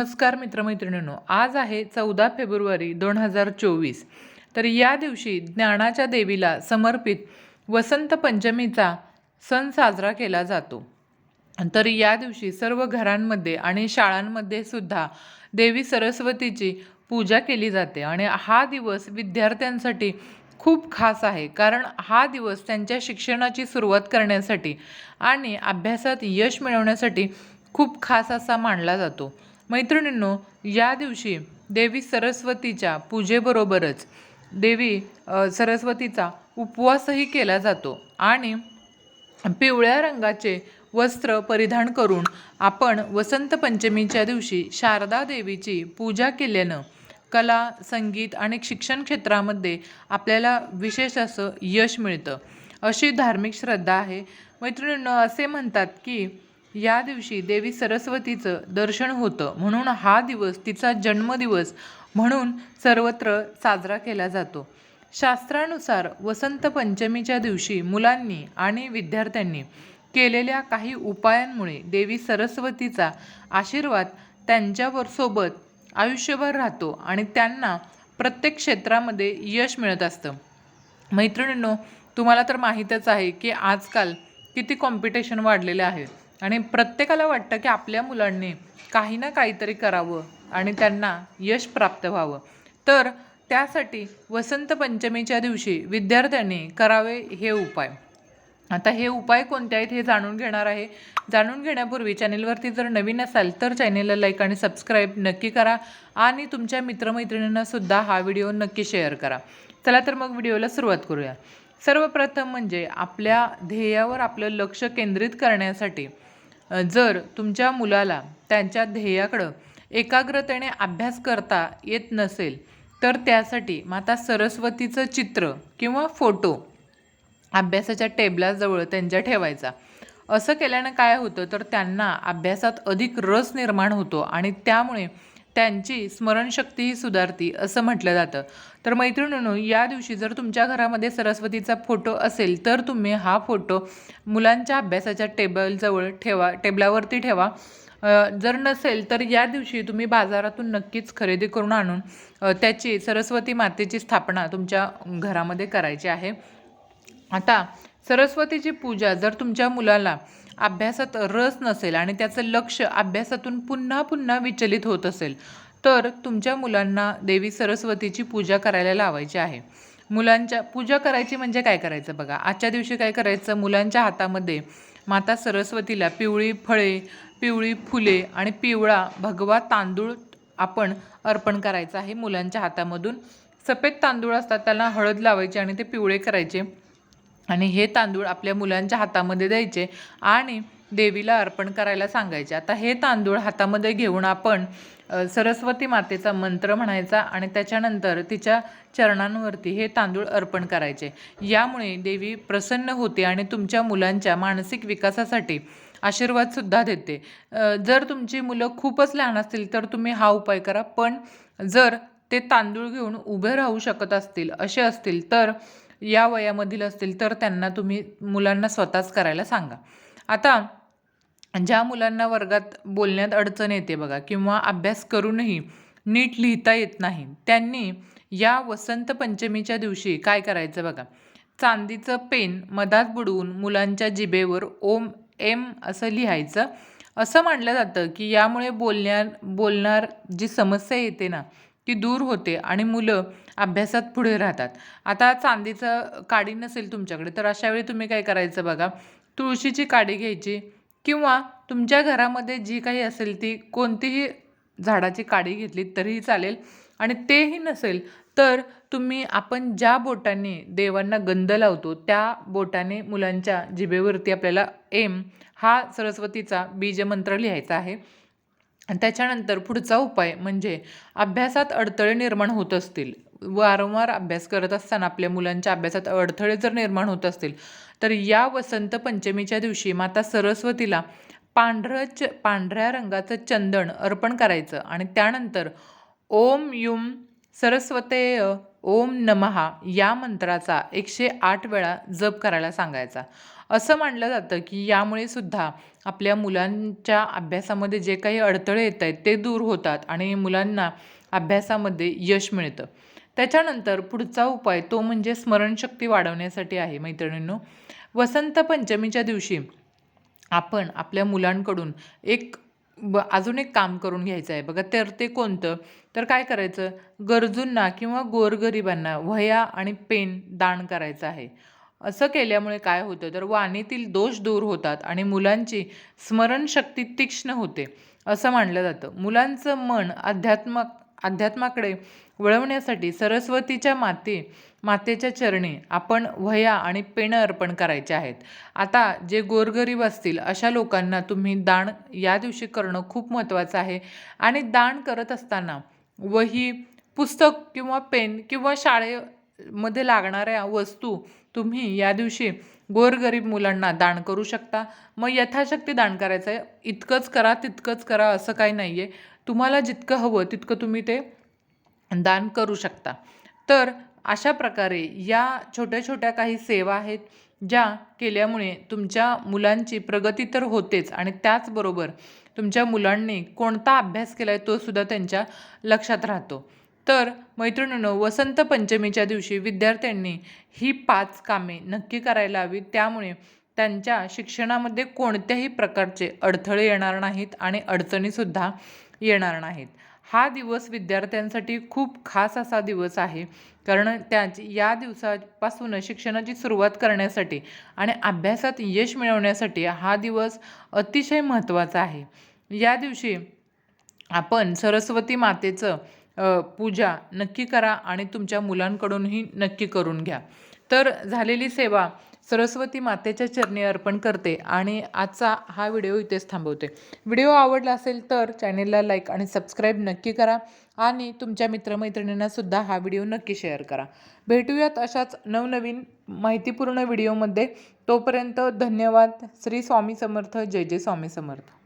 नमस्कार मित्रमैत्रिणींनो आज आहे चौदा फेब्रुवारी दोन हजार चोवीस. तर या दिवशी ज्ञानाच्या देवीला समर्पित वसंत पंचमीचा सण साजरा केला जातो. तर या दिवशी सर्व घरांमध्ये आणि शाळांमध्ये सुद्धा देवी सरस्वतीची पूजा केली जाते आणि हा दिवस विद्यार्थ्यांसाठी खूप खास आहे. कारण हा दिवस त्यांच्या शिक्षणाची सुरुवात करण्यासाठी आणि अभ्यासात यश मिळवण्यासाठी खूप खास असा मानला जातो. मैत्रिणींनो या दिवशी देवी सरस्वतीच्या पूजेबरोबरच देवी सरस्वतीचा उपवासही केला जातो आणि पिवळ्या रंगाचे वस्त्र परिधान करून आपण वसंत पंचमीच्या दिवशी शारदा देवीची पूजा केल्यानं कला संगीत आणि शिक्षण क्षेत्रामध्ये आपल्याला विशेष असं यश मिळतं. अशी धार्मिक श्रद्धा आहे. मैत्रिणींनो असे म्हणतात की या दिवशी देवी सरस्वतीचं दर्शन होतं. म्हणून हा दिवस तिचा जन्मदिवस म्हणून सर्वत्र साजरा केला जातो. शास्त्रानुसार वसंत पंचमीच्या दिवशी मुलांनी आणि विद्यार्थ्यांनी केलेल्या काही उपायांमुळे देवी सरस्वतीचा आशीर्वाद त्यांच्यावर सोबत आयुष्यभर राहतो आणि त्यांना प्रत्येक क्षेत्रामध्ये यश मिळत असतं. मैत्रिणींनो तुम्हाला तर माहीतच आहे की आजकाल किती कॉम्पिटिशन वाढलेले आहे आणि प्रत्येकाला वाटतं की आपल्या मुलांनी काही ना काहीतरी करावं आणि त्यांना यश प्राप्त व्हावं. तर त्यासाठी वसंत पंचमीच्या दिवशी विद्यार्थ्यांनी करावे हे उपाय. आता हे उपाय कोणते आहेत हे जाणून घेणार आहे. जाणून घेण्यापूर्वी चॅनेलवरती जर नवीन असाल तर चॅनेलला लाईक आणि सबस्क्राईब नक्की करा आणि तुमच्या मित्रमैत्रिणींनासुद्धा हा व्हिडिओ नक्की शेअर करा. चला तर मग व्हिडिओला सुरुवात करूया. सर्वप्रथम म्हणजे आपल्या ध्येयावर आपलं लक्ष केंद्रित करण्यासाठी जर तुमच्या मुलाला त्यांच्या ध्येयाकडं एकाग्रतेने अभ्यास करता येत नसेल तर त्यासाठी माता सरस्वतीचं चित्र किंवा फोटो अभ्यासाच्या टेबलाजवळ त्यांच्या ठेवायचा. असं केल्यानं काय होतं? तर त्यांना अभ्यासात अधिक रस निर्माण होतो आणि त्यामुळे त्यांची स्मरणशक्तीही सुधारती असं म्हटलं जातं. तर मैत्रिणींनो या दिवशी जर तुमच्या घरामध्ये सरस्वतीचा फोटो असेल तर तुम्ही हा फोटो मुलांच्या अभ्यासाच्या टेबलजवळ ठेवा टेबलावरती ठेवा. जर नसेल तर या दिवशी तुम्ही बाजारातून नक्कीच खरेदी करून आणून त्याची सरस्वती मातेची स्थापना तुमच्या घरामध्ये करायची आहे. आता सरस्वतीची पूजा जर तुमच्या मुलाला अभ्यासात रस नसेल आणि त्याचं लक्ष अभ्यासातून पुन्हा पुन्हा विचलित होत असेल तर तुमच्या मुलांना देवी सरस्वतीची पूजा करायला लावायची आहे. मुलांच्या पूजा करायची म्हणजे काय करायचं बघा? आजच्या दिवशी काय करायचं? मुलांच्या हातामध्ये माता सरस्वतीला पिवळी फळे पिवळी फुले आणि पिवळा भगवा तांदूळ आपण अर्पण करायचं आहे मुलांच्या हातामधून. सफेद तांदूळ असतात त्याला हळद लावायची आणि ते पिवळे करायचे. आणि हे तांदूळ आपल्या मुलांच्या हातामध्ये द्यायचे आणि देवीला अर्पण करायला सांगायचे. आता हे तांदूळ हातामध्ये घेऊन आपण सरस्वती मातेचा मंत्र म्हणायचा आणि त्याच्यानंतर तिच्या चरणांवरती हे तांदूळ अर्पण करायचे. यामुळे देवी प्रसन्न होते आणि तुमच्या मुलांच्या मानसिक विकासासाठी आशीर्वादसुद्धा देते. जर तुमची मुलं खूपच लहान असतील तर तुम्ही हा उपाय करा. पण जर ते तांदूळ घेऊन उभे राहू शकत असतील असे असतील तर या वयामधील असतील तर त्यांना तुम्ही मुलांना स्वतःच करायला सांगा. आता ज्या मुलांना वर्गात बोलण्यात अडचण येते बघा किंवा अभ्यास करूनही नीट लिहिता येत नाही त्यांनी या वसंत पंचमीच्या दिवशी काय करायचं बघा? चांदीचं पेन मधात बुडवून मुलांच्या जिभेवर ओम एम असं लिहायचं. असं मानलं जातं की यामुळे बोलण्या बोलणार जी समस्या येते ना ती दूर होते आणि मुलं अभ्यासात पुढे राहतात. आता चांदीचं काडी नसेल तुमच्याकडे तर अशा वेळी तुम्ही काय करायचं बघा? तुळशीची काडी घ्यायची किंवा तुमच्या घरामध्ये जी काही असेल ती कोणतीही झाडाची काडी घेतली तरीही चालेल आणि तेही नसेल तर तुम्ही आपण ज्या बोटाने देवांना गंध लावतो त्या बोटाने मुलांच्या जिभेवरती आपल्याला एम हा सरस्वतीचा बीजमंत्र लिहायचा आहे. त्याच्यानंतर पुढचा उपाय म्हणजे अभ्यासात अडथळे निर्माण होत असतील. वारंवार अभ्यास करत असताना आपल्या मुलांच्या अभ्यासात अडथळे जर निर्माण होत असतील तर या वसंत पंचमीच्या दिवशी माता सरस्वतीला पांढरं च पांढऱ्या रंगाचं चंदन अर्पण करायचं आणि त्यानंतर ओम युम सरस्वतेय ओम नमहा या मंत्राचा एकशे आठ वेळा जप करायला सांगायचा. असं मानलं जातं की यामुळे सुद्धा आपल्या मुलांच्या अभ्यासामध्ये जे काही अडथळे येत आहेत ते दूर होतात आणि मुलांना अभ्यासामध्ये यश मिळतं. त्याच्यानंतर पुढचा उपाय तो म्हणजे स्मरणशक्ती वाढवण्यासाठी आहे मैत्रिणींनो. वसंत पंचमीच्या दिवशी आपण आपल्या मुलांकडून एक ब अजून एक काम करून घ्यायचं आहे. बघा तर ते कोणतं? तर काय करायचं? गरजूंना किंवा गोरगरिबांना वह्या आणि पेन दान करायचं आहे. असं केल्यामुळे काय होतं? तर वाणीतील दोष दूर होतात आणि मुलांची स्मरणशक्ती तीक्ष्ण होते असं मानलं जातं. मुलांचं मन अध्यात्म अध्यात्माकडे वळवण्यासाठी सरस्वतीच्या माते मातेच्या चरणी आपण वह्या आणि पेनं अर्पण करायचे आहेत. आता जे गोरगरीब असतील अशा लोकांना तुम्ही दान या दिवशी करणं खूप महत्त्वाचं आहे. आणि दान करत असताना वही पुस्तक किंवा पेन किंवा शाळे मध्ये लागणाऱ्या वस्तू तुम्ही या दिवशी गोरगरीब मुलांना दान करू शकता. मग यथाशक्ती दान करायचं आहे इतकंच करा तितकंच करा असं काही नाही आहे तुम्हाला जितकं हवं तितकं तुम्ही ते दान करू शकता. तर अशा प्रकारे या छोट्या छोट्या काही सेवा आहेत ज्या केल्यामुळे तुमच्या मुलांची प्रगती तर होतेच आणि त्याचबरोबर तुमच्या मुलांनी कोणता अभ्यास केला आहे तो सुद्धा त्यांच्या लक्षात राहतो. तर मैत्रिणींनो वसंत पंचमीच्या दिवशी विद्यार्थ्यांनी ही पाच कामे नक्की करायला हवी त्यामुळे त्यांच्या शिक्षणामध्ये कोणत्याही प्रकारचे अडथळे येणार नाहीत आणि अडचणीसुद्धा येणार नाहीत. हा दिवस विद्यार्थ्यांसाठी खूप खास असा दिवस आहे. कारण त्याची या दिवसापासून शिक्षणाची सुरुवात करण्यासाठी आणि अभ्यासात यश मिळवण्यासाठी हा दिवस अतिशय महत्त्वाचा आहे. या दिवशी आपण सरस्वती मातेचं पूजा नक्की करा आणि तुमच्या मुलांकडूनही नक्की करून घ्या. तर झालेली सेवा सरस्वती मातेच्या चरणी अर्पण करते आणि आजचा हा व्हिडिओ इथेच थांबवते. व्हिडिओ आवडला असेल तर चॅनेलला लाईक आणि सबस्क्राईब नक्की करा आणि तुमच्या मित्रमैत्रिणींनासुद्धा हा व्हिडिओ नक्की शेअर करा. भेटूयात अशाच नवनवीन माहितीपूर्ण व्हिडिओमध्ये. तोपर्यंत धन्यवाद. श्री स्वामी समर्थ. जय जय स्वामी समर्थ.